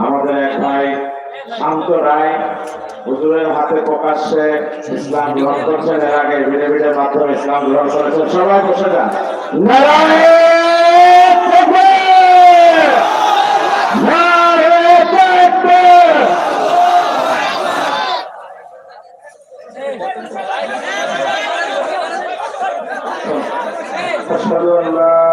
আমাদের এক ভাই শান্ত রায় হুজুরের হাতে প্রকাশ্যে ইসলাম গ্রহণ করছেন এর আগে ভিড়ে ভিড়ে মাধ্যমে ইসলাম গ্রহণ করেছেন সবাই বসে যান নারায়ণ তাকবীর! নারায়ণ তাকবীর! أشهد أن لا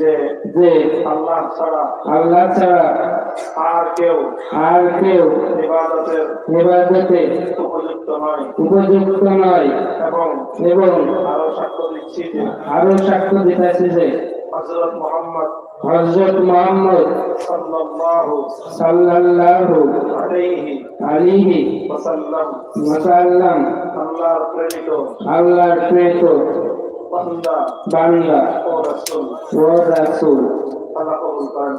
যে যে আল্লাহ ছাড়া আল্লাহ ছাড়া আর কেউ আর কেউ ইবাদতের উপযুক্ত নয়। উপযুক্ত নয়। এবং এবং আরও সাক্ষ্য দিচ্ছি যে আরও সাক্ষ্য দিতেছে যে হযরত মুহাম্মদ হজরত মোহাম্মদ সাল্লাল্লাহু সাল্লাল্লাহু আলাইহি ওয়াসাল্লাম। ওয়াসাল্লাম। আল্লাহর প্রেরিত আল্লাহর প্রেত বান্দা বান্দা। ও রাসূল। ও রাসূল আল্লাহ কবুল করেন